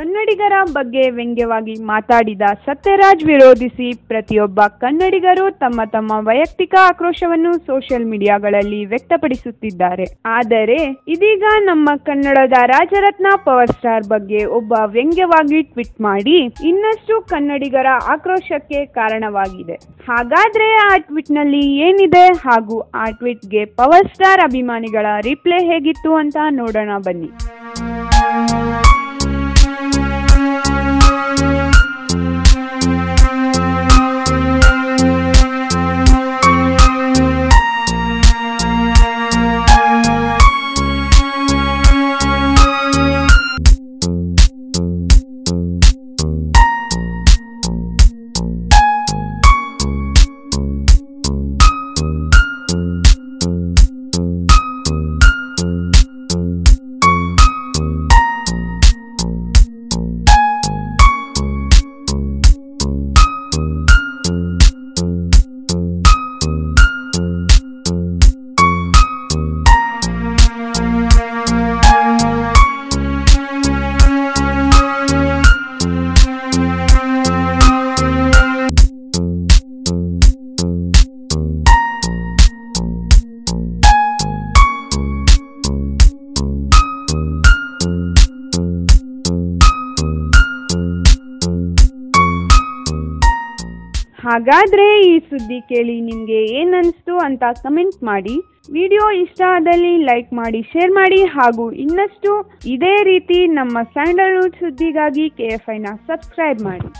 ಕನ್ನಡಿಗರ ಬಗ್ಗೆ ವ್ಯಂಗ್ಯವಾಗಿ ಮಾತಾಡಿದ ಸತ್ಯರಾಜ್ ವಿರೋಧಿಸಿ ಪ್ರತಿಯೊಬ್ಬ ಕನ್ನಡಿಗರು ತಮ್ಮ ತಮ್ಮ ವೈಯಕ್ತಿಕ ಆಕ್ರೋಶವನ್ನು ಸೋಷಿಯಲ್ ಮೀಡಿಯಾಗಳಲ್ಲಿ ವ್ಯಕ್ತಪಡಿಸುತ್ತಿದ್ದಾರೆ. ಆದರೆ ಇದೀಗ ನಮ್ಮ ಕನ್ನಡದ ರಾಜರತ್ನ ಪವರ್ ಸ್ಟಾರ್ ಬಗ್ಗೆ ಒಬ್ಬ ವ್ಯಂಗ್ಯವಾಗಿ ಟ್ವೀಟ್ ಮಾಡಿ, ಇನ್ನಷ್ಟು ಕನ್ನಡಿಗರ ಆಕ್ರೋಶಕ್ಕೆ ಕಾರಣವಾಗಿದೆ. ಹಾಗಾದ್ರೆ ಆ ಟ್ವೀಟ್ನಲ್ಲಿ ಏನಿದೆ? ಹಾಗೂ ಆ ಟ್ವೀಟ್ಗೆ ಪವರ್ ಸ್ಟಾರ್ ಅಭಿಮಾನಿಗಳ ರಿಪ್ಲೈ ಹೇಗಿತ್ತು ಅಂತ ನೋಡೋಣ ಬನ್ನಿ. ಹಾಗಾದ್ರೆ ಈ ಸುದ್ದಿ ಕೇಳಿ ನಿಮಗೆ ಏನನ್ನಿಸ್ತು ಅಂತ ಕಮೆಂಟ್ ಮಾಡಿ. ವಿಡಿಯೋ ಇಷ್ಟ ಆದಲ್ಲಿ ಲೈಕ್ ಮಾಡಿ ಶೇರ್ ಮಾಡಿ ಹಾಗೂ ಇನ್ನಷ್ಟು ಇದೇ ರೀತಿ ನಮ್ಮ ಸ್ಯಾಂಡಲ್ವುಡ್ ಸುದ್ದಿಗಾಗಿ ಕೆ ಎಫ್ ಐನ ಸಬ್ಸ್ಕ್ರೈಬ್ ಮಾಡಿ.